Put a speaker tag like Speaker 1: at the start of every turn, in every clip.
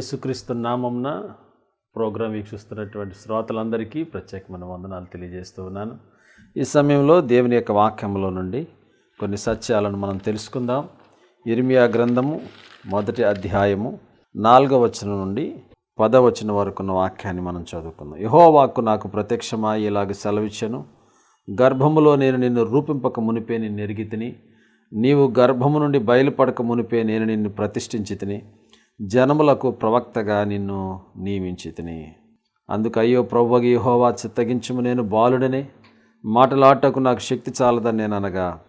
Speaker 1: యేసుక్రీస్తు నామంన ప్రోగ్రాం వీక్షిస్తున్నటువంటి శ్రోతలందరికీ ప్రత్యేకమైన వందనాలు తెలియజేస్తూ ఉన్నాను. ఈ సమయంలో దేవుని యొక్క వాక్యంలో నుండి కొన్ని సత్యాలను మనం తెలుసుకుందాం. ఇర్మియా గ్రంథము మొదటి అధ్యాయము నాలుగవ వచనం నుండి పదవచనం వరకున్న వాక్యాన్ని మనం చదువుకుందాం. యహో వాక్కు నాకు ప్రత్యక్షమై ఇలాగ సెలవిచ్చాను. గర్భములో నేను నిన్ను రూపింపక మునిపే నిన్ను ఎరిగి తిని నీవు గర్భము నుండి బయలుపడక మునిపే నేను నిన్ను ప్రతిష్ఠించి తిని జనములకు ప్రవక్తగా నిన్ను నియమించితిని. అందుకు అయ్యో ప్రభువగి యెహోవా చిత్తగించుము నేను బాలుడనే. మాటలాటకు నాకు శక్తి చాలదని నేను అనగా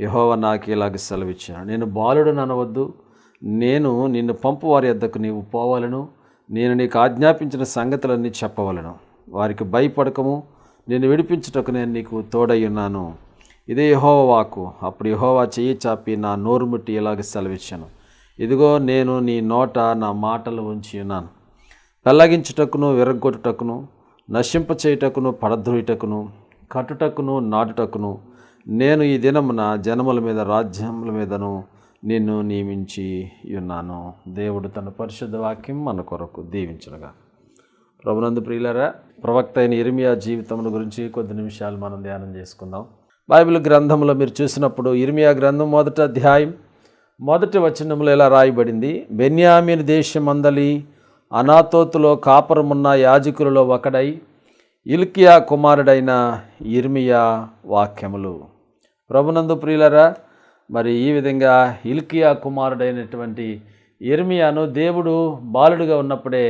Speaker 1: యహోవా నాకు ఇలాగ సెలవిచ్చాను నేను బాలుడని అనవద్దు. నేను నిన్ను పంపు వారి వద్దకు నీవు పోవాలను. నేను నీకు ఆజ్ఞాపించిన సంగతులన్నీ చెప్పవలను. వారికి భయపడకము. నేను విడిపించుటకు నేను నీకు తోడయ్యున్నాను ఇదే యహోవ వాకు అప్పుడు యహోవా చెయ్యి చాపి నా నోరుముట్టి ఇలాగ సెలవిచ్చాను. ఇదిగో నేను నీ నోట నా మాటలు ఉంచి ఉన్నాను. పెళ్ళగించుటకును నశింప నశింపచేయుటకును పడద్రోయుటకును కట్టుటకును నాటుటకును నేను ఈ దినమున జనముల మీద రాజ్యముల మీదను నిన్ను నియమించి ఉన్నాను. దేవుడు తన పరిశుద్ధ వాక్యం మన కొరకు దీవించనుగా. ప్రభునందు ప్రియులరా ప్రవక్త అయిన ఇర్మియా జీవితముల గురించి కొద్ది నిమిషాలు మనం ధ్యానం చేసుకుందాం. బైబిల్ గ్రంథంలో మీరు చూసినప్పుడు ఇర్మియా గ్రంథం మొదట అధ్యాయం మొదటి వచనంలో ఇలా రాయబడింది? బెన్యామిన్ దేశమందలి అనాతోతులో కాపురమున్న యాజకులలో ఒకడై ఇల్కియా కుమారుడైన ఇర్మియా వాక్యములు. ప్రభునందు ప్రియులరా మరి ఈ విధంగా ఇల్కియా కుమారుడైనటువంటి ఇర్మియాను దేవుడు బాలుడుగా ఉన్నప్పుడే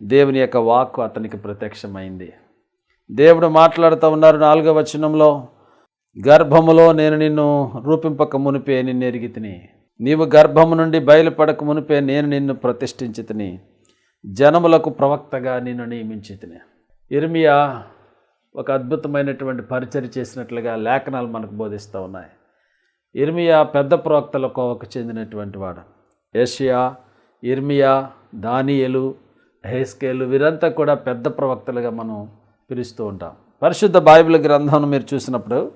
Speaker 1: దేవుని యొక్క వాక్కు అతనికి ప్రత్యక్షమైంది. దేవుడు మాట్లాడుతూ ఉన్నారు నాలుగవ వచనంలో గర్భములో నేను నిన్ను రూపింపక మునిపే నిన్నెరిగితిని నీవు గర్భము నుండి బయలుపడక మునిపే నేను నిన్ను ప్రతిష్ఠించితిని. జనములకు ప్రవక్తగా నిన్ను నియమించి ఇర్మియా ఒక అద్భుతమైనటువంటి పరిచర్ చేసినట్లుగా లేఖనాలు మనకు బోధిస్తూ ఉన్నాయి. ఇర్మియా పెద్ద ప్రవక్తల కోవకు చెందినటువంటి వాడు. ఏషియా ఇర్మియా దానియలు హేస్కేలు వీరంతా కూడా పెద్ద ప్రవక్తలుగా మనం పిలుస్తూ ఉంటాం. పరిశుద్ధ బైబిల్ గ్రంథం మీరు చూసినప్పుడు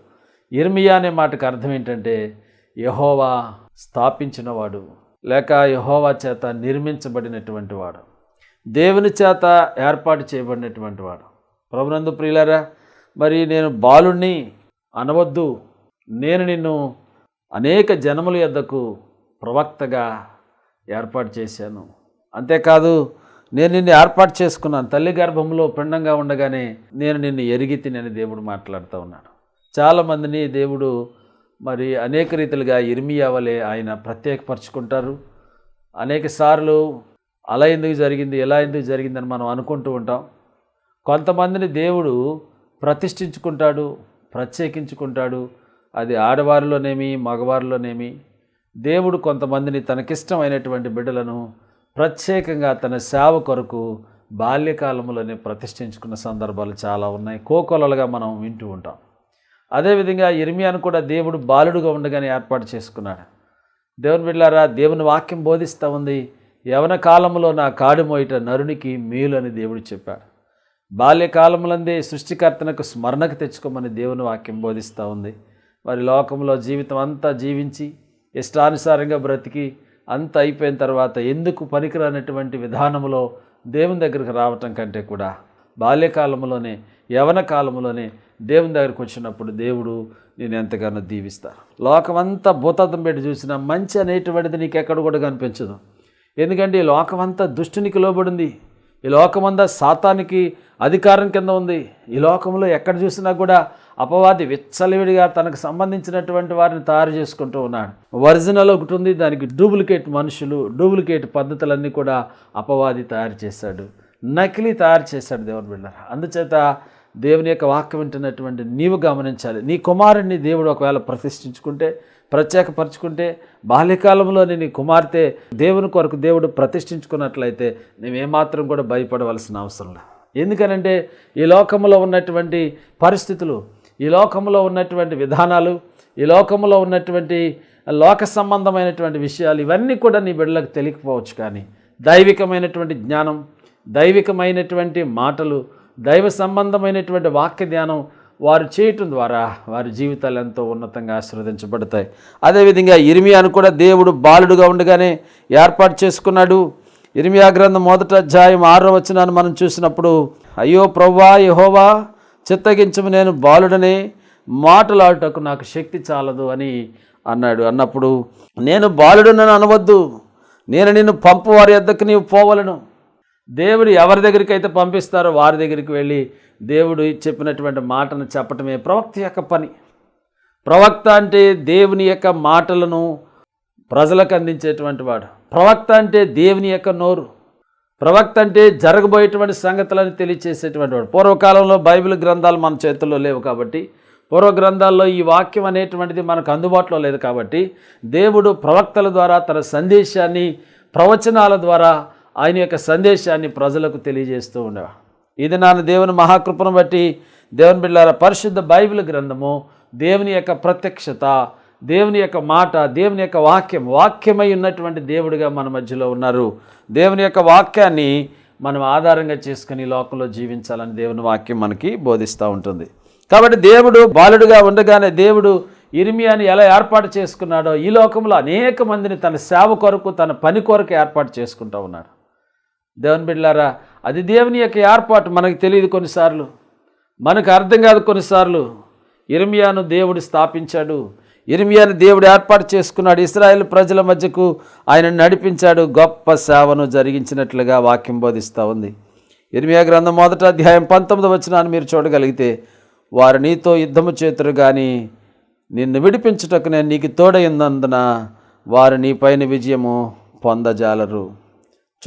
Speaker 1: ఇర్మియా అనే మాటకు అర్థం ఏంటంటే యహోవా స్థాపించినవాడు లేక యహోవా చేత నిర్మించబడినటువంటి వాడు దేవుని చేత ఏర్పాటు చేయబడినటువంటి వాడు. ప్రభునందు ప్రియులారా మరి నేను బాలుణ్ణి అనవద్దు. నేను నిన్ను అనేక జనముల యొద్దకు ప్రవక్తగా ఏర్పాటు చేశాను. అంతేకాదు నేను నిన్ను ఏర్పాటు చేసుకున్నాను. తల్లి గర్భంలో పిండంగా ఉండగానే నేను నిన్ను ఎరిగి తినని దేవుడు మాట్లాడుతూ ఉన్నాడు. చాలామందిని దేవుడు మరి అనేక రీతిలుగా ఇర్మియా వలె ఆయన ప్రత్యేకపరచుకుంటారు. అనేక సార్లు అలా ఎందుకు జరిగింది ఎలా ఎందుకు జరిగిందని మనం అనుకుంటూ ఉంటాం. కొంతమందిని దేవుడు ప్రతిష్ఠించుకుంటాడు ప్రత్యేకించుకుంటాడు. అది ఆడవారిలోనేమి మగవారిలోనేమి. దేవుడు కొంతమందిని తనకిష్టమైనటువంటి బిడ్డలను ప్రత్యేకంగా తన సేవ కొరకు బాల్యకాలంలోనే ప్రతిష్ఠించుకున్న సందర్భాలు చాలా ఉన్నాయి. కోకొలలుగా మనం వింటూ ఉంటాం. అదేవిధంగా ఇర్మియాను కూడా దేవుడు బాలుడుగా ఉండగానే ఏర్పాటు చేసుకున్నాడు. దేవుని బిడ్డారా దేవుని వాక్యం బోధిస్తూ ఉంది యవన కాలంలో నా కాడు మోయిట నరునికి మేలు అని దేవుడు చెప్పాడు. బాల్యకాలములందే సృష్టికర్తనకు స్మరణకు తెచ్చుకోమని దేవుని వాక్యం బోధిస్తూ ఉంది. మరి లోకంలో జీవితం అంతా జీవించి ఇష్టానుసారంగా బ్రతికి అంత అయిపోయిన తర్వాత ఎందుకు పనికిరానటువంటి విధానంలో దేవుని దగ్గరికి రావటం కంటే కూడా బాల్యకాలంలోనే యవన కాలంలోనే దేవుని దగ్గరికి వచ్చినప్పుడు దేవుడు నేను ఎంతగానో దీవిస్తాను. లోకమంతా భూతార్థం పెట్టి చూసినా మంచి అనేటువంటిది నీకు ఎక్కడ కూడా కనిపించదు. ఎందుకంటే ఈ లోకమంతా దుష్టునికి లోబడింది. ఈ లోకమంతా సాతానికి అధికారం కింద ఉంది. ఈ లోకంలో ఎక్కడ చూసినా కూడా అపవాది విచ్చలవిడిగా తనకు సంబంధించినటువంటి వారిని తయారు చేసుకుంటూ ఉన్నాడు. ఒరిజినల్ ఒకటి ఉంది. దానికి డూప్లికేట్ మనుషులు డూప్లికేట్ పద్ధతులన్నీ కూడా అపవాది తయారు చేశాడు. నకిలీ తయారు చేశాడు దేవుని బిడ్డ అందుచేత దేవుని యొక్క వాక్యం వింటున్నటువంటి నీవు గమనించాలి. నీ కుమారుడిని దేవుడు ఒకవేళ ప్రతిష్ఠించుకుంటే ప్రత్యేకపరచుకుంటే బాల్యకాలంలోని నీ కుమార్తె దేవుని కొరకు దేవుడు ప్రతిష్ఠించుకున్నట్లయితే నువ్వేమాత్రం కూడా భయపడవలసిన అవసరం లేదు. ఎందుకనంటే ఈ లోకంలో ఉన్నటువంటి పరిస్థితులు ఈ లోకంలో ఉన్నటువంటి విధానాలు ఈ లోకంలో ఉన్నటువంటి లోక సంబంధమైనటువంటి విషయాలు ఇవన్నీ కూడా నీ బిడ్డలకు తెలియకపోవచ్చు కానీ దైవికమైనటువంటి జ్ఞానం దైవికమైనటువంటి మాటలు దైవ సంబంధమైనటువంటి వాక్య ధ్యానం వారు చేయటం ద్వారా వారి జీవితాలు ఎంతో ఉన్నతంగా ఆశీర్వదించబడతాయి. అదేవిధంగా ఇరిమియాను కూడా దేవుడు బాలుడుగా ఉండగానే ఏర్పాటు చేసుకున్నాడు. ఇరిమియా గ్రంథం మొదట అధ్యాయం ఆరో వచనాన్ని మనం చూసినప్పుడు అయ్యో ప్రవ్వా యహోవా చిత్తగించము నేను బాలుడనే మాటలాడుటకు నాకు శక్తి చాలదు అని అన్నాడు. అన్నప్పుడు నేను బాలుడు నన్ను అనవద్దు. నేను నిన్ను పంపు వారి వద్దకు నీవు పోవలను. దేవుడు ఎవరి దగ్గరికి అయితే పంపిస్తారో వారి దగ్గరికి వెళ్ళి దేవుడు చెప్పినటువంటి మాటను చెప్పటమే ప్రవక్త యొక్క పని. ప్రవక్త అంటే దేవుని యొక్క మాటలను ప్రజలకు అందించేటువంటి వాడు. ప్రవక్త అంటే దేవుని యొక్క నోరు. ప్రవక్త అంటే జరగబోయేటువంటి సంగతులను తెలియచేసేటువంటి వాడు. పూర్వకాలంలో బైబిల్ గ్రంథాలు మన చేతుల్లో లేవు కాబట్టి పూర్వ గ్రంథాల్లో ఈ వాక్యం అనేటువంటిది మనకు అందుబాటులో లేదు కాబట్టి దేవుడు ప్రవక్తల ద్వారా తన సందేశాన్ని ప్రవచనాల ద్వారా ఆయన యొక్క సందేశాన్ని ప్రజలకు తెలియజేస్తూ ఉండేవాడు ఇది నాన్న దేవుని మహాకృపను బట్టి దేవుని బిళ్ళార పరిశుద్ధ బైబిల్ గ్రంథము దేవుని యొక్క ప్రత్యక్షత దేవుని యొక్క మాట దేవుని యొక్క వాక్యం వాక్యమై ఉన్నటువంటి దేవుడిగా మన మధ్యలో ఉన్నారు. దేవుని యొక్క వాక్యాన్ని మనం ఆధారంగా చేసుకుని లోకంలో జీవించాలని దేవుని వాక్యం మనకి బోధిస్తూ ఉంటుంది. కాబట్టి దేవుడు బాలుడుగా ఉండగానే దేవుడు ఇరిమియాని ఎలా ఏర్పాటు చేసుకున్నాడో ఈ లోకంలో అనేక మందిని తన సేవ కొరకు తన పని కొరకు ఏర్పాటు చేసుకుంటూ ఉన్నాడు. దేవుని బిడ్డలారా అది దేవుని యొక్క ఏర్పాటు మనకు తెలియదు కొన్నిసార్లు. మనకు అర్థం కాదు కొన్నిసార్లు. ఇర్మియాను దేవుడు స్థాపించాడు. ఇర్మియాను దేవుడు ఏర్పాటు చేసుకున్నాడు. ఇస్రాయేల్ ప్రజల మధ్యకు ఆయన నడిపించాడు. గొప్ప సేవను జరిగించినట్లుగా వాక్యం బోధిస్తూ ఉంది. ఇర్మియా గ్రంథం మొదట అధ్యాయం పంతొమ్మిది వచ్చినాన్ని మీరు చూడగలిగితే వారు నీతో యుద్ధము చేతురు కానీ నిన్ను విడిపించుటకు నేను నీకు తోడైందందున వారు నీపైన విజయము పొందజాలరు.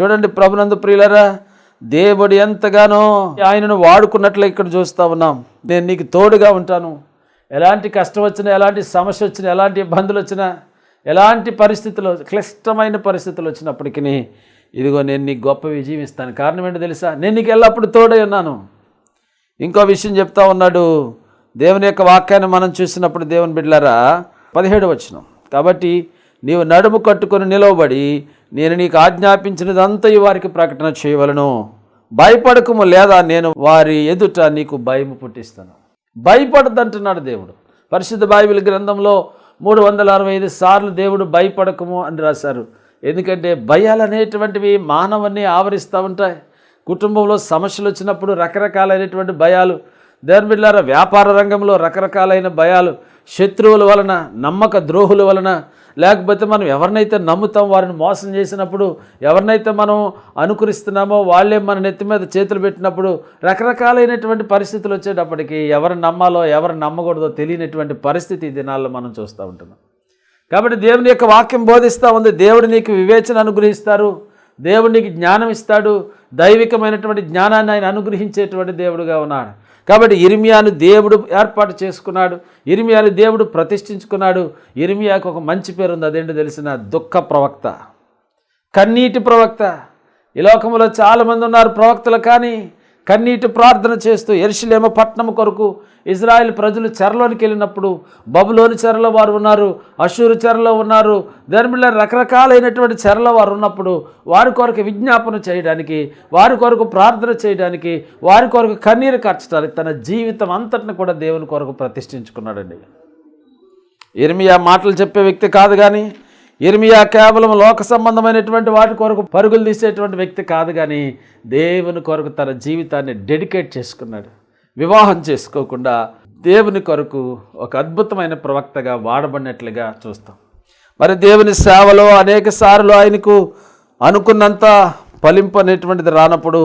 Speaker 1: చూడండి ప్రభునందు ప్రియులరా దేవుడు ఎంతగానో ఆయనను వాడుకున్నట్లు ఇక్కడ చూస్తూ ఉన్నాం. నేను నీకు తోడుగా ఉంటాను. ఎలాంటి కష్టం వచ్చినా ఎలాంటి సమస్య వచ్చినా ఎలాంటి ఇబ్బందులు వచ్చినా ఎలాంటి పరిస్థితులు క్లిష్టమైన పరిస్థితులు వచ్చినప్పటికీ ఇదిగో నేను నీకు గొప్ప విజయం ఇస్తాను. కారణం ఏంటో తెలుసా? నేను నీకు ఎల్లప్పుడు తోడై ఉన్నాను. ఇంకో విషయం చెప్తా ఉన్నాడు. దేవుని యొక్క వాక్యాన్ని మనం చూసినప్పుడు దేవుని బిడ్డలారా పదిహేడు వచ్చినాం కాబట్టి నీవు నడుము కట్టుకొని నిలవబడి నేను నీకు ఆజ్ఞాపించినదంతయు వారికి ప్రకటన చేయవలను. భయపడకము లేదా నేను వారి ఎదుట నీకు భయము పుట్టిస్తాను. భయపడదంటున్నాడు దేవుడు. పరిశుద్ధ బైబిల్ గ్రంథంలో మూడు వందల అరవై ఐదు సార్లు దేవుడు భయపడకము అని రాశారు. ఎందుకంటే భయాలు అనేటువంటివి మానవుని ఆవరిస్తూ ఉంటాయి. కుటుంబంలో సమస్యలు వచ్చినప్పుడు రకరకాలైనటువంటి భయాలు దేవుని బిడ్డారా వ్యాపార రంగంలో రకరకాలైన భయాలు శత్రువుల వలన నమ్మక ద్రోహుల వలన లేకపోతే మనం ఎవరినైతే నమ్ముతాం వారిని మోసం చేసినప్పుడు ఎవరినైతే మనం అనుకరిస్తున్నామో వాళ్ళే మన నెత్తి మీద చేతులు పెట్టినప్పుడు రకరకాలైనటువంటి పరిస్థితులు వచ్చేటప్పటికి ఎవరు నమ్మాలో ఎవరు నమ్మకూడదో తెలియనటువంటి పరిస్థితి ఈ దినాల్లో మనం చూస్తూ ఉంటున్నాం. కాబట్టి దేవుని యొక్క వాక్యం బోధిస్తూ ఉంది. దేవుడు నీకు వివేచన అనుగ్రహిస్తారు. దేవుడు నీకు జ్ఞానం ఇస్తాడు. దైవికమైనటువంటి జ్ఞానాన్ని ఆయన అనుగ్రహించేటువంటి దేవుడుగా ఉన్నాడు. కాబట్టి ఇరిమియాను దేవుడు ఏర్పాటు చేసుకున్నాడు. ఇరిమియాను దేవుడు ప్రతిష్ఠించుకున్నాడు. ఇరిమియాకు ఒక మంచి పేరు ఉంది. అదేంటో తెలిసిన దుఃఖ ప్రవక్త. కన్నీటి ప్రవక్త. ఈ లోకంలో చాలామంది ఉన్నారు ప్రవక్తలు కానీ కన్నీటి ప్రార్థన చేస్తూ ఎరుషులేమ పట్టణం కొరకు ఇజ్రాయెల్ ప్రజలు చెరలోనికి వెళ్ళినప్పుడు బబులోని చెరలో వారు ఉన్నారు అషూరు చెరలో ఉన్నారు ధర్మిలో రకరకాలైనటువంటి చెరలో వారు ఉన్నప్పుడు వారి కొరకు విజ్ఞాపన చేయడానికి వారి కొరకు ప్రార్థన చేయడానికి వారి కొరకు కన్నీరు కార్చడానికి తన జీవితం అంతటిని కూడా దేవుని కొరకు ప్రతిష్ఠించుకున్నాడండి. ఇర్మియా మాటలు చెప్పే వ్యక్తి కాదు కానీ ఇర్మియా కేవలం లోక సంబంధమైనటువంటి వాటి కొరకు పరుగులు తీసేటువంటి వ్యక్తి కాదు కానీ దేవుని కొరకు తన జీవితాన్ని డెడికేట్ చేసుకున్నాడు. వివాహం చేసుకోకుండా దేవుని కొరకు ఒక అద్భుతమైన ప్రవక్తగా వాడబడినట్లుగా చూస్తాం. మరి దేవుని సేవలో అనేక సార్లు ఆయనకు అనుకున్నంత ఫలింపు అనేటువంటిది రానప్పుడు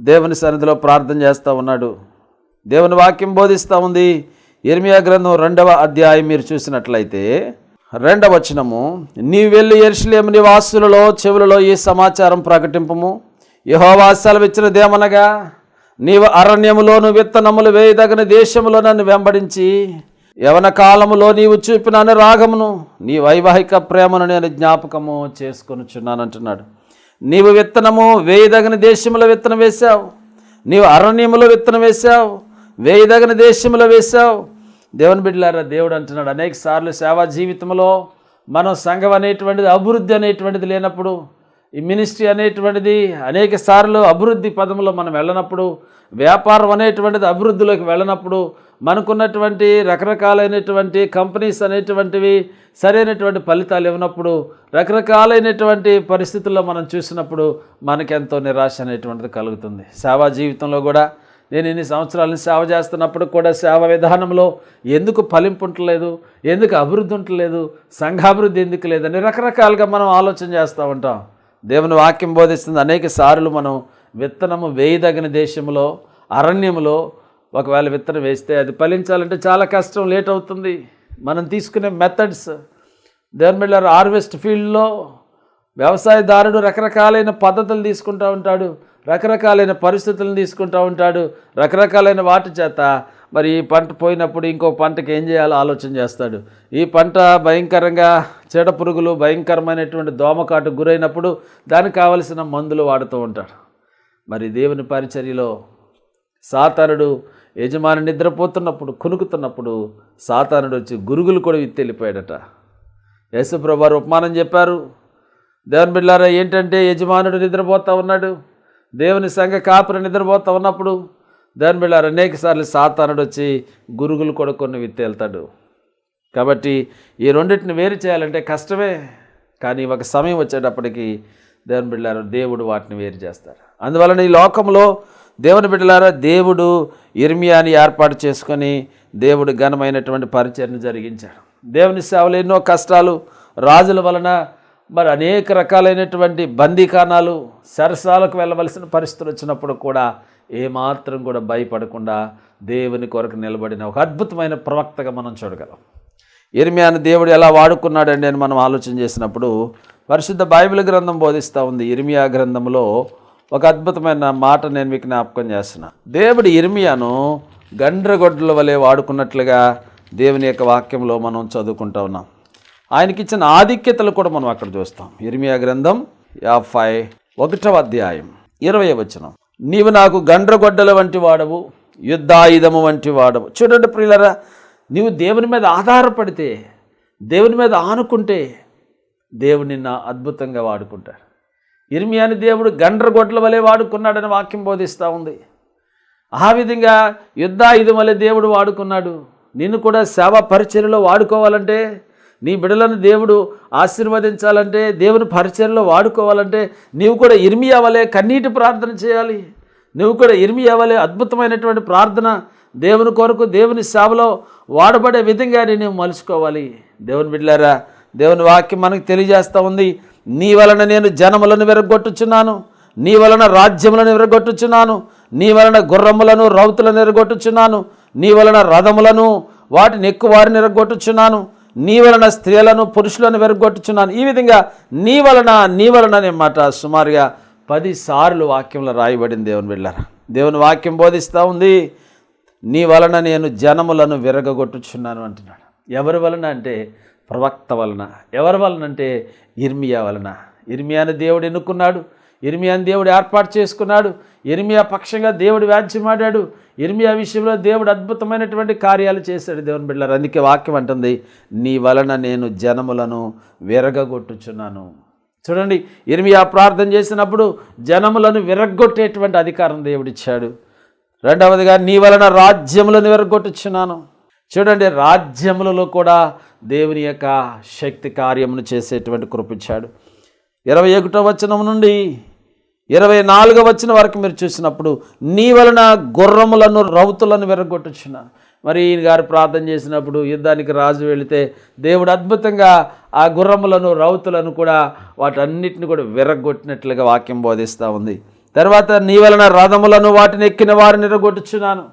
Speaker 1: దేవుని సన్నిధిలో ప్రార్థన చేస్తూ ఉన్నాడు. దేవుని వాక్యం బోధిస్తూ ఉంది. ఇర్మియా గ్రంథం రెండవ అధ్యాయం మీరు చూసినట్లయితే రెండవచనము నీ వెళ్ళి ఎరుసలేము నివాసులలో చెవులలో ఈ సమాచారం ప్రకటింపము. యహోవా సెలవిచ్చినదేమనగా నీవు అరణ్యములోను విత్తనములు వేయదగిన దేశములో నన్ను వెంబడించి యవన కాలములో నీవు చూపిన అనురాగమును నీ వైవాహిక ప్రేమను నేను జ్ఞాపకము చేసుకొనిచున్నానంటున్నాడు. నీవు విత్తనము వేయదగిన దేశంలో విత్తనం వేశావు. నీవు అరణ్యములో విత్తనం వేశావు. వేయదగిన దేశంలో వేశావు. దేవుని బిడ్డలారా దేవుడు అంటున్నాడు అనేక సార్లు సేవా జీవితంలో మనం సంఘం అనేటువంటిది అభివృద్ధి అనేటువంటిది లేనప్పుడు ఈ మినిస్ట్రీ అనేటువంటిది అనేక సార్లు అభివృద్ధి పదంలో మనం వెళ్ళనప్పుడు వ్యాపారం అనేటువంటిది అభివృద్ధిలోకి వెళ్ళనప్పుడు మనకున్నటువంటి రకరకాలైనటువంటి కంపెనీస్ అనేటువంటివి సరైనటువంటి ఫలితాలు ఇవ్వనప్పుడు రకరకాలైనటువంటి పరిస్థితుల్లో మనం చూసినప్పుడు మనకెంతో నిరాశ అనేటువంటిది కలుగుతుంది. సేవా జీవితంలో కూడా నేను ఇన్ని సంవత్సరాలను సేవ చేస్తున్నప్పుడు కూడా సేవ విధానంలో ఎందుకు ఫలింపు ఉండలేదు ఎందుకు అభివృద్ధి ఉండలేదు సంఘాభివృద్ధి ఎందుకు లేదని రకరకాలుగా మనం ఆలోచన చేస్తూ ఉంటాం. దేవుని వాక్యం బోధిస్తుంది అనేక సార్లు మనం విత్తనము వేయదగిన దేశంలో అరణ్యంలో ఒకవేళ విత్తనం వేస్తే అది ఫలించాలంటే చాలా కష్టం లేట్ అవుతుంది. మనం తీసుకునే మెథడ్స్ దేవుని హార్వెస్ట్ ఫీల్డ్లో వ్యవసాయదారుడు రకరకాలైన పద్ధతులు తీసుకుంటూ ఉంటాడు. రకరకాలైన పరిస్థితులను తీసుకుంటూ ఉంటాడు. రకరకాలైన వాటి చేత మరి ఈ పంట పోయినప్పుడు ఇంకో పంటకి ఏం చేయాలో ఆలోచన చేస్తాడు. ఈ పంట భయంకరంగా చీడ పురుగులు భయంకరమైనటువంటి దోమకాటు గురైనప్పుడు దానికి కావలసిన మందులు వాడుతూ ఉంటాడు. మరి దేవుని పరిచర్యలో సాతానుడు యజమాని నిద్రపోతున్నప్పుడు కునుకుతున్నప్పుడు సాతానుడు వచ్చి గురుగులు కూడా విత్తి వెళ్ళిపోయాడట. యేసుప్రభారు ఉపమానం చెప్పారు. దేవుని బిళ్ళారా ఏంటంటే యజమానుడు నిద్రపోతూ ఉన్నాడు. దేవుని సంఘ కాపుర నిద్రపోతా ఉన్నప్పుడు దాని బిడ్డారు అనేక సార్లు సాతానుడు వచ్చి గురుగులు కూడా కొన్ని విత్తేళ్తాడు. కాబట్టి ఈ రెండింటిని వేరు చేయాలంటే కష్టమే కానీ ఒక సమయం వచ్చేటప్పటికి దేవుని బిడ్డలారా దేవుడు వాటిని వేరు చేస్తారు. అందువలన ఈ లోకంలో దేవుని బిడ్డలారా దేవుడు ఇర్మియాని ఏర్పాటు చేసుకొని దేవుడు ఘనమైనటువంటి పరిచయను జరిగించాడు. దేవుని సేవలు ఎన్నో కష్టాలు రాజుల వలన మరి అనేక రకాలైనటువంటి బందీకానాలు సరసాలకు వెళ్ళవలసిన పరిస్థితులు వచ్చినప్పుడు కూడా ఏమాత్రం కూడా భయపడకుండా దేవుని కొరకు నిలబడిన ఒక అద్భుతమైన ప్రవక్తగా మనం చూడగలం. ఇర్మియాను దేవుడు ఎలా వాడుకున్నాడండి అని మనం ఆలోచన చేసినప్పుడు పరిశుద్ధ బైబిల్ గ్రంథం బోధిస్తూ ఉంది. ఇర్మియా గ్రంథంలో ఒక అద్భుతమైన మాట నేను మీకు జ్ఞాపకం చేస్తున్నా. దేవుడు ఇర్మియాను గండ్రగొడ్ల వలె వాడుకున్నట్లుగా దేవుని యొక్క వాక్యంలో మనం చదువుకుంటా ఉన్నాం. ఆయనకిచ్చిన ఆధిక్యతలు కూడా మనం అక్కడ చూస్తాం. ఇర్మియా గ్రంథం యాభై ఒకటవ అధ్యాయం ఇరవై వచనం. నీవు నాకు గండ్రగొడ్డల వంటి వాడవు యుద్ధాయుధము వంటి వాడవు. చూడండి ప్రియులరా నీవు దేవుని మీద ఆధారపడితే దేవుని మీద ఆనుకుంటే దేవుడు నిన్న అద్భుతంగా వాడుకుంటాడు. ఇర్మియాని దేవుడు గండ్రగొడ్ల వలె వాడుకున్నాడని వాక్యం బోధిస్తూ ఉంది. ఆ విధంగా యుద్ధాయుధం వలె దేవుడు వాడుకున్నాడు. నిన్ను కూడా సేవా పరిచర్యలో వాడుకోవాలంటే నీ బిడలను దేవుడు ఆశీర్వదించాలంటే దేవుని పరిచయంలో వాడుకోవాలంటే నీవు కూడా ఇరిమి అవ్వలే కన్నీటి ప్రార్థన చేయాలి. నువ్వు కూడా ఇరిమి అవ్వలే అద్భుతమైనటువంటి ప్రార్థన దేవుని కొరకు దేవుని సేవలో వాడబడే విధంగా నేను మలుచుకోవాలి. దేవుని బిడ్డలారా దేవుని వాక్యం మనకు తెలియజేస్తూ ఉంది. నీ వలన నేను జనములను విరగొట్టుచున్నాను. నీ వలన రాజ్యములను విరగొట్టుచున్నాను. నీ వలన గుర్రములను రౌతులను విరగొట్టుచున్నాను. నీ వలన రథములను వాటిని ఎక్కువ వారిని విరగొట్టుచున్నాను. నీ వలన స్త్రీలను పురుషులను విరగొట్టుచున్నాను. ఈ విధంగా నీ వలన నీ వలన అనే మాట సుమారుగా పదిసార్లు వాక్యంలో రాయబడింది దేవుని వెళ్ళారా దేవుని వాక్యం బోధిస్తూ ఉంది నీ వలన నేను జనములను విరగగొట్టుచున్నాను అంటున్నాడు. ఎవరి వలన అంటే ప్రవక్త వలన. ఎవరి వలన అంటే ఇర్మియా వలన. ఇర్మియాని దేవుడు ఎన్నుకున్నాడు ఇర్మియాని దేవుడు ఏర్పాటు చేసుకున్నాడు ఇర్మియా పక్షంగా దేవుడు వ్యాధ్యమాడాడు ఇర్మియా విషయంలో దేవుడు అద్భుతమైనటువంటి కార్యాలు చేశాడు దేవుని బిడ్డలారు. అందుకే వాక్యం అంటుంది నీ వలన నేను జనములను విరగగొట్టుచున్నాను. చూడండి ఇర్మియా ప్రార్థన చేసినప్పుడు జనములను విరగొట్టేటువంటి అధికారం దేవుడిచ్చాడు రెండవదిగా నీ వలన రాజ్యములను విరగొట్టుచున్నాను చూడండి రాజ్యములలో కూడా దేవుని యొక్క శక్తి కార్యమును చేసేటువంటి కృపించాడు ఇరవై ఒకటో వచనం నుండి ఇరవై నాలుగో వచ్చిన వరకు మీరు చూసినప్పుడు నీ వలన గుర్రములను రౌతులను విరగొట్టుచున్నాను మరి ఈయన గారు ప్రార్థన చేసినప్పుడు యుద్ధానికి రాజు వెళితే దేవుడు అద్భుతంగా ఆ గుర్రములను రౌతులను కూడా వాటన్నిటిని కూడా విరగొట్టినట్లుగా వాక్యం బోధిస్తూ ఉంది. తర్వాత నీ వలన రథములను వాటిని ఎక్కిన వారిని విరగొట్టుచున్నాను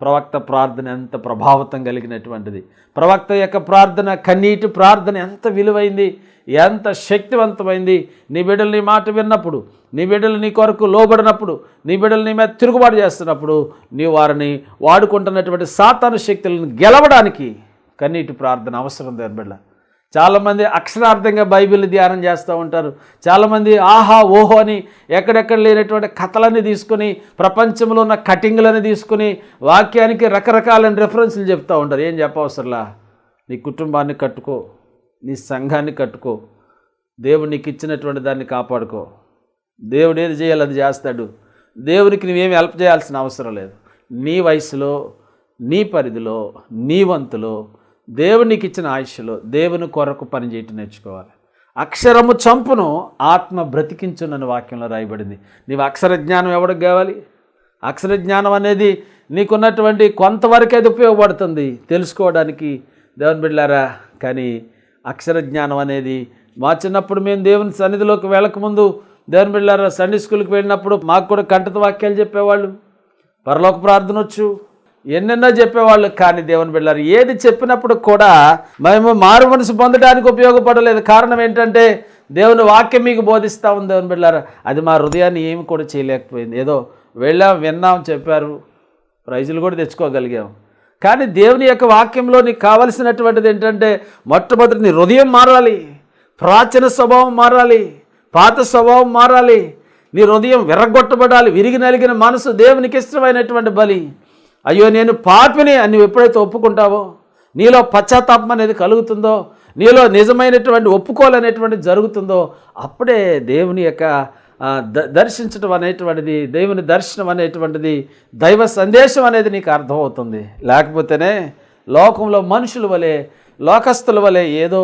Speaker 1: ప్రవక్త ప్రార్థన ఎంత ప్రభావితం కలిగినటువంటిది. ప్రవక్త యొక్క ప్రార్థన కన్నీటి ప్రార్థన ఎంత విలువైంది. ఎంత శక్తివంతమైంది. నీ బిడ్డలు నీ మాట విన్నప్పుడు నీ బిడ్డలు నీ కొరకు లోబడినప్పుడు నీ బిడ్డలు నీ మీద తిరుగుబాటు చేస్తున్నప్పుడు నీ వారిని వాడుకుంటున్నటువంటి సాతాను శక్తులను గెలవడానికి కన్నీటి ప్రార్థన అవసరం దేని బిడ్డ. చాలామంది అక్షరార్థంగా బైబిల్ ధ్యానం చేస్తూ ఉంటారు. చాలామంది ఆహా ఓహో అని ఎక్కడెక్కడ లేనటువంటి కథలన్నీ తీసుకుని ప్రపంచంలో ఉన్న కటింగ్లని తీసుకుని వాక్యానికి రకరకాలైన రెఫరెన్స్లు చెప్తూ ఉంటారు. ఏం చెప్పవసరలా? నీ కుటుంబాన్ని కట్టుకో. నీ సంఘాన్ని కట్టుకో. దేవుడు నీకు ఇచ్చినటువంటి దాన్ని కాపాడుకో. దేవుడు ఏది చేయాలి అది చేస్తాడు. దేవునికి నువ్వేమి హెల్ప్ చేయాల్సిన అవసరం లేదు. నీ వయసులో నీ పరిధిలో నీ వంతులో దేవునికి ఇచ్చిన ఆయుష్లో దేవుని కొరకు పనిచేయటం నేర్చుకోవాలి. అక్షరము చంపును ఆత్మ బ్రతికించునని వాక్యంలో రాయబడింది. నీవు అక్షర జ్ఞానం ఎవరికి కావాలి? అక్షర జ్ఞానం అనేది నీకున్నటువంటి కొంతవరకు అది ఉపయోగపడుతుంది తెలుసుకోవడానికి. దేవుని బిడ్డారా కానీ అక్షర జ్ఞానం అనేది. మా చిన్నప్పుడు మేము దేవుని సన్నిధిలోకి వెళ్ళకముందు దేవుని బిళ్ళారు సండే స్కూల్కి వెళ్ళినప్పుడు మాకు కూడా కంటత వాక్యాలు చెప్పేవాళ్ళు. పరలోక ప్రార్థన వచ్చు ఎన్నెన్నో చెప్పేవాళ్ళు. కానీ దేవుని బిళ్ళారు ఏది చెప్పినప్పుడు కూడా మేము మారు మనసు పొందడానికి ఉపయోగపడలేదు. కారణం ఏంటంటే దేవుని వాక్యం మీకు బోధిస్తూ ఉంది దేవుని బిళ్ళారు. అది మా హృదయాన్ని ఏమి కూడా చేయలేకపోయింది. ఏదో వెళ్ళాం విన్నాం చెప్పారు. ప్రైజులు కూడా తెచ్చుకోగలిగాం. కానీ దేవుని యొక్క వాక్యంలో నీకు కావలసినటువంటిది ఏంటంటే మొట్టమొదటి నీ హృదయం మారాలి ప్రాచీన స్వభావం మారాలి పాత స్వభావం మారాలి నీ హృదయం విరగొట్టబడాలి విరిగి నలిగిన మనసు దేవునికి ఇష్టమైనటువంటి బలి. అయ్యో నేను పాపిని అని నువ్వు ఎప్పుడైతే ఒప్పుకుంటావో నీలో పశ్చాత్తాపం అనేది కలుగుతుందో నీలో నిజమైనటువంటి ఒప్పుకోవాలనేటువంటి జరుగుతుందో అప్పుడే దేవుని యొక్క దర్శించడం అనేటువంటిది దేవుని దర్శనం అనేటువంటిది దైవ సందేశం అనేది నీకు అర్థమవుతుంది. లేకపోతేనే లోకంలో మనుషుల వలె లోకస్తుల వలె ఏదో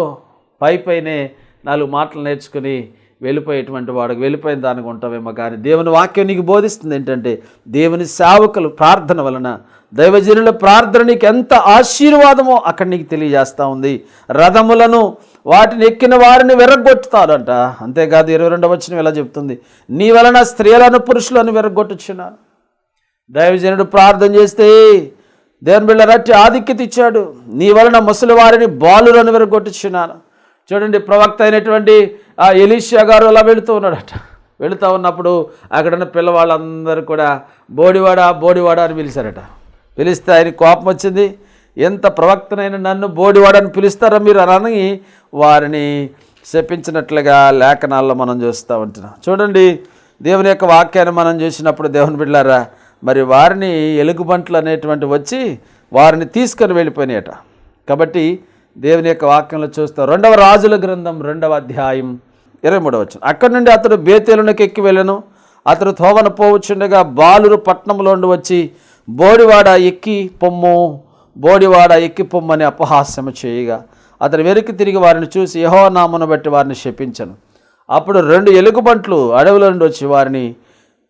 Speaker 1: పై పైనే నాలుగు మాటలు నేర్చుకుని వెళ్ళిపోయేటువంటి వాడికి వెళ్ళిపోయిన దానికి ఉంటావేమో కానీ దేవుని వాక్యం నీకు బోధిస్తుంది ఏంటంటే దేవుని సేవకులు ప్రార్థన వలన దైవజనుల ప్రార్థన నీకు ఎంత ఆశీర్వాదమో అక్కడ నీకు తెలియజేస్తూ ఉంది. రథములను వాటిని ఎక్కిన వారిని విరగొట్టుతారంట అంతేకాదు ఇరవై రెండవ వచ్చిన ఇలా చెప్తుంది? నీ వలన స్త్రీలను పురుషులను విరగొట్టుచున్నాను దైవజనుడు ప్రార్థన చేస్తే దేవుని బిళ్ళ రట్టి ఆధిక్యత ఇచ్చాడు. నీ వలన ముసలి వారిని బాలులను విరగొట్టుచున్నాను చూడండి ప్రవక్త అయినటువంటి ఆ ఎలీషియా గారు అలా వెళుతూ ఉన్నాడట. వెళుతూ ఉన్నప్పుడు అక్కడున్న పిల్లవాళ్ళందరూ కూడా బోడివాడ బోడివాడ అని పిలిచారట. పిలిస్తే ఆయన కోపం వచ్చింది. ఎంత ప్రవక్తనైన నన్ను బోడివాడని పిలుస్తారో మీరు? అనని వారిని శపించినట్లుగా లేఖనాల్లో మనం చూస్తూ ఉంటున్నాం. చూడండి దేవుని యొక్క వాక్యాన్ని మనం చూసినప్పుడు దేవుని బిడ్డారా మరి వారిని ఎలుగుబంట్లు అనేటువంటి వచ్చి వారిని తీసుకొని వెళ్ళిపోయినాయట. కాబట్టి దేవుని యొక్క వాక్యంలో చూస్తాం. రెండవ రాజుల గ్రంథం రెండవ అధ్యాయం ఇరవై మూడవ వచ్చిన అక్కడి నుండి అతడు బేతేలునికి ఎక్కి వెళ్ళను. అతడు తోవన పోవచ్చుండగా బాలురు పట్నంలో ఉండి వచ్చి బోడివాడ ఎక్కి పొమ్ము. బోడివాడ ఎక్కిపొమ్మని అపహాస్యము చేయగా అతని వెనక్కి తిరిగి వారిని చూసి యహోనామను బట్టి వారిని శపించను. అప్పుడు రెండు ఎలుగుబంట్లు అడవుల నుండి వచ్చి వారిని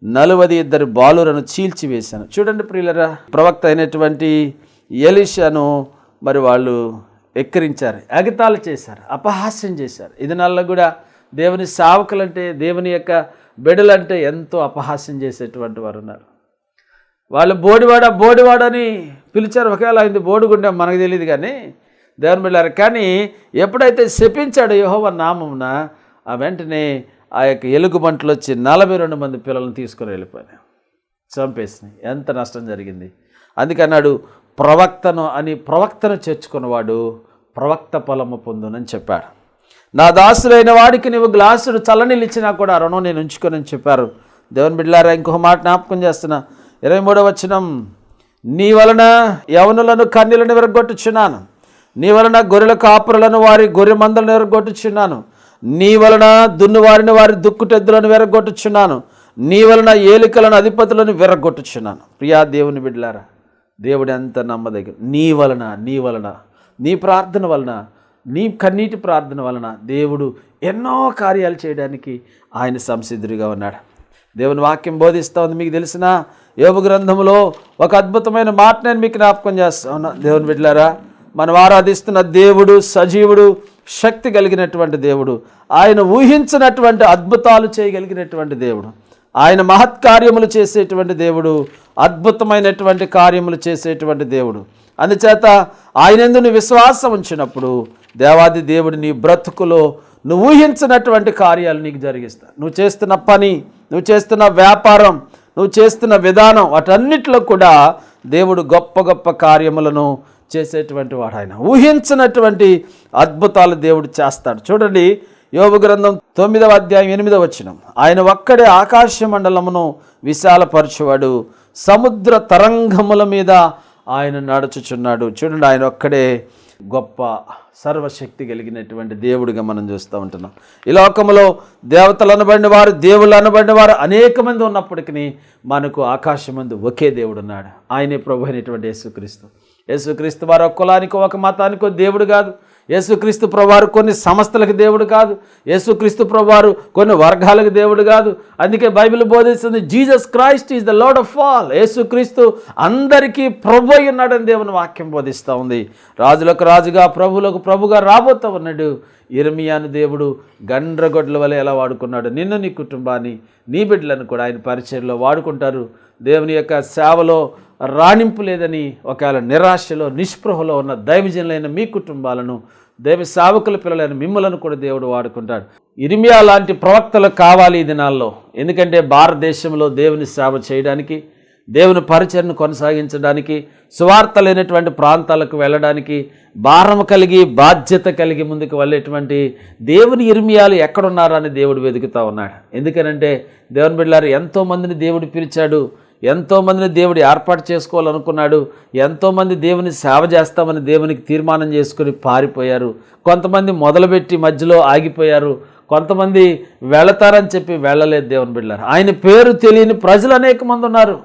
Speaker 1: నలువది ఇద్దరు బాలురను చీల్చివేశాను చూడండి ప్రియులరా ప్రవక్త అయినటువంటి ఎలిషను మరి వాళ్ళు ఎక్కిరించారు అగితాలు చేశారు అపహాస్యం చేశారు. ఇది నల్ల కూడా దేవుని సేవకులంటే దేవుని యొక్క బిడలంటే ఎంతో అపహాస్యం చేసేటువంటి వారు ఉన్నారు. వాళ్ళు బోడివాడ బోడివాడని పిలిచారు ఒకవేళ అయింది బోడుగుండే మనకు తెలియదు కానీ దేవుని బిళ్ళారు కానీ ఎప్పుడైతే శపించాడు యహోవ నామంన ఆ వెంటనే ఆ యొక్క ఎలుగుబంట్లు వచ్చి నలభై రెండు మంది పిల్లలను తీసుకొని వెళ్ళిపోయినాయి. చంపేసినాయి. ఎంత నష్టం జరిగింది. అందుకన్నాడు ప్రవక్తను అని ప్రవక్తను చేర్చుకున్నవాడు ప్రవక్త పొలము పొందునని చెప్పాడు. నా దాసులైన వాడికి నువ్వు గ్లాసుడు చల్లనీళ్ళు ఇచ్చినా కూడా ఆ రుణం నేను ఉంచుకొని చెప్పారు. దేవుని బిడ్లారా ఇంకొక మాట జ్ఞాపకం చేస్తున్నా. ఇరవై మూడవ వచనం. నీ వలన యవనులను కన్యలను విరగొట్టుచున్నాను నీ వలన గొర్రెల కాపురులను వారి గొర్రె మందలను విరగొట్టుచున్నాను నీ వలన దున్నువారిని వారి దుక్కుటెద్దులను విరగొట్టుచున్నాను నీ వలన ఏలికలను అధిపతులను విరగొట్టుచున్నాను ప్రియా దేవుని బిడ్డలారా దేవుడు ఎంత నమ్మదగ్గర నీ వలన నీ వలన నీ ప్రార్థన వలన నీ కన్నీటి ప్రార్థన వలన దేవుడు ఎన్నో కార్యాలు చేయడానికి ఆయన సంసిద్ధుడిగా ఉన్నాడు. దేవుని వాక్యం బోధిస్తూ ఉంది మీకు తెలిసిన యోగ గ్రంథంలో ఒక అద్భుతమైన మాట నేను మీకు జ్ఞాపకం చేస్తా ఉన్నా. దేవుని బిడ్డలారా మనం ఆరాధిస్తున్న దేవుడు సజీవుడు శక్తి కలిగినటువంటి దేవుడు ఆయన ఊహించినటువంటి అద్భుతాలు చేయగలిగినటువంటి దేవుడు ఆయన మహత్కార్యములు చేసేటువంటి దేవుడు అద్భుతమైనటువంటి కార్యములు చేసేటువంటి దేవుడు. అందుచేత ఆయనందు నువ్వు విశ్వాసం ఉంచినప్పుడు దేవాది దేవుడు నీ బ్రతుకులో నువ్వు ఊహించినటువంటి కార్యాలు నీకు జరిగిస్తా నువ్వు చేస్తున్న పని నువ్వు చేస్తున్న వ్యాపారం నువ్వు చేస్తున్న విధానం వాటన్నిటిలో కూడా దేవుడు గొప్ప గొప్ప కార్యములను చేసేటువంటి వాడు ఆయన. ఊహించినటువంటి అద్భుతాలు దేవుడు చేస్తాడు. చూడండి యోగ గ్రంథం తొమ్మిదవ అధ్యాయం ఎనిమిదవ వచ్చినం ఆయన ఒక్కడే ఆకాశ మండలమును విశాలపరచువాడు సముద్ర తరంగముల మీద ఆయన నడుచుచున్నాడు. చూడండి ఆయన ఒక్కడే గొప్ప సర్వశక్తి కలిగినటువంటి దేవుడిగా మనం చూస్తూ ఉంటున్నాం. ఈ లోకంలో దేవతలు అనబడిన వారు దేవుళ్ళు అనబడిన వారు అనేక మంది ఉన్నప్పటికీ మనకు ఆకాశమందు ఒకే దేవుడు ఉన్నాడు. ఆయనే ప్రభు అయినటువంటి యేసుక్రీస్తు. యేసుక్రీస్తు వారు ఒక కులానికి ఒక మతానికో దేవుడు కాదు. యేసుక్రీస్తు ప్రభువారు కొన్ని సంస్థలకు దేవుడు కాదు. యేసుక్రీస్తు ప్రభువారు కొన్ని వర్గాలకు దేవుడు కాదు. అందుకే బైబిల్ బోధిస్తుంది Jesus Christ is the Lord of all యేసుక్రీస్తు అందరికీ ప్రభు ఉన్నాడని దేవుని వాక్యం బోధిస్తూ ఉంది. రాజులకు రాజుగా ప్రభులకు ప్రభుగా రాబోతూ ఉన్నాడు. ఇర్మియాను దేవుడు గండ్రగొడ్ల వలె ఎలా వాడుకున్నాడు? నిన్ను నీ కుటుంబాన్ని నీ బిడ్డలను కూడా ఆయన పరిచయంలో వాడుకుంటారు. దేవుని యొక్క సేవలో రాణింపు లేదని ఒకవేళ నిరాశలో నిస్పృహలో ఉన్న దైవజనులైన మీ కుటుంబాలను దైవ సేవకుల పిల్లలైన మిమ్మలను కూడా దేవుడు వాడుకుంటాడు. ఇరిమియా లాంటి ప్రవక్తలు కావాలి ఈ దినాల్లో. ఎందుకంటే భారతదేశంలో దేవుని సేవ చేయడానికి దేవుని పరిచయను కొనసాగించడానికి సువార్త లేనటువంటి ప్రాంతాలకు వెళ్ళడానికి భారం కలిగి బాధ్యత కలిగి ముందుకు వెళ్ళేటువంటి దేవుని ఇర్మియాలు ఎక్కడున్నారని దేవుడు వెతుకుతా ఉన్నాడు. ఎందుకనంటే దేవుని బిడ్డలారు ఎంతోమందిని దేవుడు పిలిచాడు. ఎంతోమందిని దేవుడు ఏర్పాటు చేసుకోవాలనుకున్నాడు. ఎంతోమంది దేవుని సేవ చేస్తామని దేవునికి తీర్మానం చేసుకుని పారిపోయారు. కొంతమంది మొదలుపెట్టి మధ్యలో ఆగిపోయారు. కొంతమంది వెళతారని చెప్పి వెళ్ళలేదు దేవుని బిడ్డారు ఆయన పేరు తెలియని ప్రజలు అనేక మంది ఉన్నారు.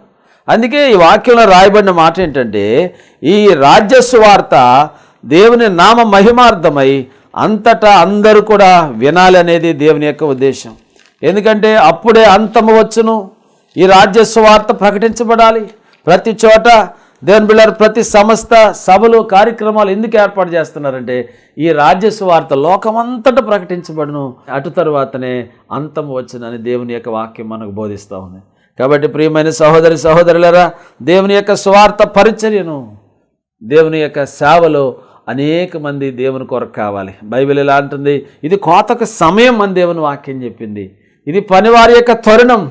Speaker 1: అందుకే ఈ వాక్యంలో రాయబడిన మాట ఏంటంటే ఈ రాజ్యస్సు వార్త దేవుని నామ మహిమార్థమై అంతటా అందరూ కూడా వినాలి అనేది దేవుని యొక్క ఉద్దేశం. ఎందుకంటే అప్పుడే అంతము వచ్చును. ఈ రాజ్య సువార్త ప్రకటించబడాలి. ప్రతి చోట దేవుని బిళ్ళారు ప్రతి సంస్థ సభలు కార్యక్రమాలు ఎందుకు ఏర్పాటు చేస్తున్నారంటే ఈ రాజ్య సువార్త లోకమంతటా ప్రకటించబడును. అటు తరువాతనే అంతం వచ్చునని దేవుని యొక్క వాక్యం మనకు బోధిస్తూ ఉంది. కాబట్టి ప్రియమైన సహోదరి సహోదరులరా దేవుని యొక్క స్వార్థ పరిచర్యను దేవుని యొక్క సేవలో అనేక మంది దేవుని కొరకు కావాలి. బైబిల్ ఎలా అంటుంది ఇది కోతకు సమయం అని దేవుని వాక్యం చెప్పింది. ఇది పనివారి యొక్క తరుణం.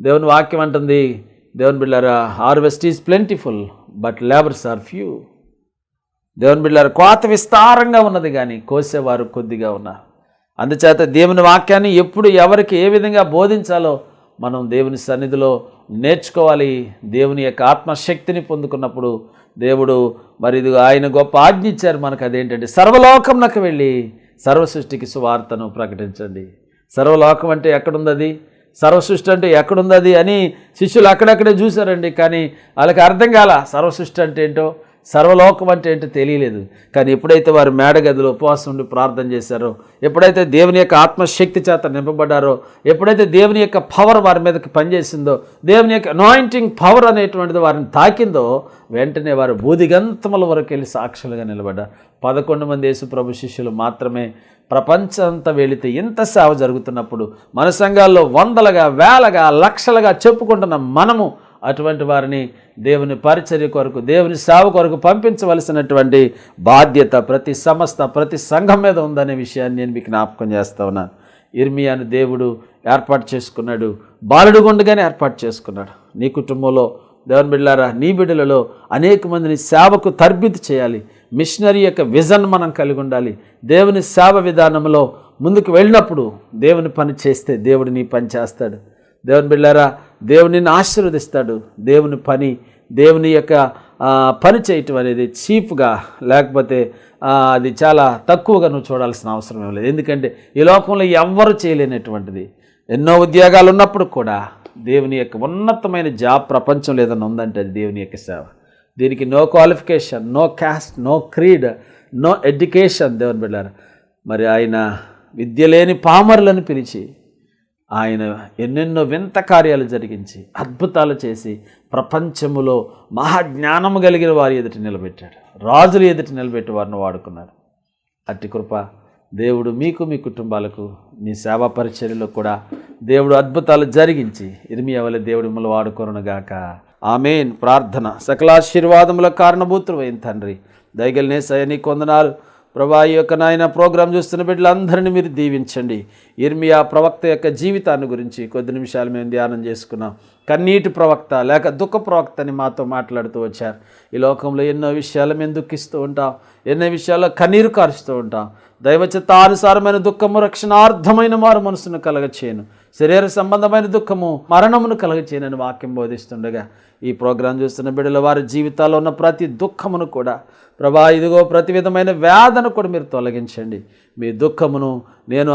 Speaker 1: దేవుని వాక్యం అంటుంది దేవుని బిళ్ళారా harvest is plentiful but labours are few. దేవుని బిళ్ళారు కోత విస్తారంగా ఉన్నది కానీ కోసేవారు కొద్దిగా ఉన్నారు అందుచేత దేవుని వాక్యాన్ని ఎప్పుడు ఎవరికి ఏ విధంగా బోధించాలో మనం దేవుని సన్నిధిలో నేర్చుకోవాలి. దేవుని యొక్క ఆత్మశక్తిని పొందుకున్నప్పుడు దేవుడు మరి ఇది ఆయన గొప్ప ఆజ్ఞ ఇచ్చారు మనకు అదేంటంటే సర్వలోకంలోకి వెళ్ళి సర్వసృష్టికి సువార్తను ప్రకటించండి. సర్వలోకం అంటే ఎక్కడుంది అది? సర్వసృష్టి అంటే ఎక్కడుంది అది అని శిష్యులు అక్కడక్కడే చూశారండి. కానీ వాళ్ళకి అర్థం కాల సర్వసృష్టి అంటే ఏంటో సర్వలోకం అంటే ఏంటో తెలియలేదు. కానీ ఎప్పుడైతే వారు మేడగదిలో ఉపవాసం ఉండి ప్రార్థన చేశారో ఎప్పుడైతే దేవుని యొక్క ఆత్మశక్తి చేత నింపబడ్డారో ఎప్పుడైతే దేవుని యొక్క పవర్ వారి మీదకి పనిచేసిందో దేవుని యొక్క అనాయింటింగ్ పవర్ అనేటువంటిది వారిని తాకిందో వెంటనే వారు బూదిగంతముల వరకు వెళ్ళి సాక్షులుగా నిలబడ్డారు. పదకొండు మంది యేసు ప్రభు శిష్యులు మాత్రమే ప్రపంచంతా వెళితే ఇంత సేవ జరుగుతున్నప్పుడు మన సంఘాల్లో వందలుగా వేలగా లక్షలుగా చెప్పుకుంటున్న మనము అటువంటి వారిని దేవుని పరిచర్య కొరకు దేవుని సేవ కొరకు పంపించవలసినటువంటి బాధ్యత ప్రతి సంస్థ ప్రతి సంఘం మీద ఉందనే విషయాన్ని నేను మీకు జ్ఞాపకం చేస్తా ఉన్నాను ఇర్మియాను దేవుడు ఏర్పాటు చేసుకున్నాడు. బాలుడు గుండగానే ఏర్పాటు చేసుకున్నాడు. నీ కుటుంబంలో దేవుని బిడ్డలారా నీ బిడ్డలలో అనేక మందిని సేవకు తర్బితి చేయాలి. మిషనరీ యొక్క విజన్ మనం కలిగి ఉండాలి. దేవుని సేవ విధానంలో ముందుకు వెళ్ళినప్పుడు దేవుని పని చేస్తే దేవుడు నీ పని చేస్తాడు. దేవుని బిళ్ళారా దేవుని ఆశీర్వదిస్తాడు. దేవుని పని దేవుని యొక్క పని చేయటం అనేది చీప్గా లేకపోతే అది చాలా తక్కువగా నువ్వు చూడాల్సిన అవసరం ఏం లేదు. ఎందుకంటే ఈ లోకంలో ఎవ్వరు చేయలేనటువంటిది. ఎన్నో ఉద్యోగాలు ఉన్నప్పుడు కూడా దేవుని యొక్క ఉన్నతమైన జాబ్ ప్రపంచం ఏదైనా ఉందంటే అది దేవుని యొక్క సేవ. దీనికి no qualification no caste no creed no education దేవుని బిడ్డారు. మరి ఆయన విద్య లేని పామరులను పిలిచి ఆయన ఎన్నెన్నో వింత కార్యాలు జరిగించి అద్భుతాలు చేసి ప్రపంచములో మహాజ్ఞానము కలిగిన వారి ఎదుటి నిలబెట్టాడు. రాజులు ఎదుటి నిలబెట్టి వారిని వాడుకున్నాడు. అట్టి కృప దేవుడు మీకు మీ కుటుంబాలకు మీ సేవా పరిచర్యలో కూడా దేవుడు అద్భుతాలు జరిగించి ఇరిమి ఎవరి దేవుడు మిమ్మల్ని వాడుకోరునుగాక ఆమెన్. ప్రార్థన. సకలాశీర్వాదముల కారణభూతమైన తండ్రి? దయగలినే సయని కొందనాలు ప్రభా ఈ యొక్క నాయన ప్రోగ్రాం చూస్తున్న బిడ్డలందరినీ మీరు దీవించండి. ఇర్మియా ప్రవక్త యొక్క జీవితాన్ని గురించి కొద్ది నిమిషాలు మేము ధ్యానం చేసుకున్నాం. కన్నీటి ప్రవక్త లేక దుఃఖ ప్రవక్త అని మాతో మాట్లాడుతూ వచ్చారు. ఈ లోకంలో ఎన్నో విషయాలు మేము దుఃఖిస్తూ ఉంటాం. ఎన్నో విషయాల్లో కన్నీరు కారుస్తూ ఉంటాం. దైవచిత్తానుసారమైన దుఃఖము రక్షణార్థమైన మారు మనసును కలగచేయను. శరీర సంబంధమైన దుఃఖము మరణమును కలగచేయనని వాక్యం బోధిస్తుండగా ఈ ప్రోగ్రాం చూస్తున్న బిడ్డల వారి జీవితాల్లో ఉన్న ప్రతి దుఃఖమును కూడా ప్రభా ఇదిగో ప్రతి విధమైన వేదన కూడా మీరు తొలగించండి. మీ దుఃఖమును నేను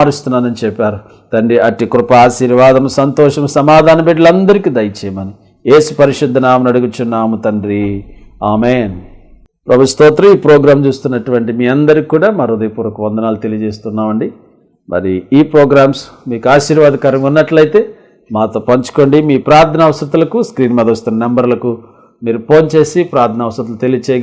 Speaker 1: మారుస్తున్నానని చెప్పారు. తండ్రి అట్టి కృప ఆశీర్వాదం సంతోషం సమాధానం బిడ్డలందరికీ దయచేయమని ఏసు పరిశుద్ధ నామను అడుగుచున్నాము తండ్రి. ఆమెన్. ప్రభు స్తోత్రం ఈ ప్రోగ్రాం చూస్తున్నటువంటి మీ అందరికి కూడా మా హృదయపూర్వక వందనాలు తెలియజేస్తున్నామండి. మరి ఈ ప్రోగ్రామ్స్ మీకు ఆశీర్వాదకరంగా ఉన్నట్లయితే మాతో పంచుకోండి. మీ ప్రార్థన అవసరాలకు స్క్రీన్ మీద వస్తున్న నెంబర్లకు మీరు ఫోన్ చేసి ప్రార్థన అవసరాలు తెలియచేయ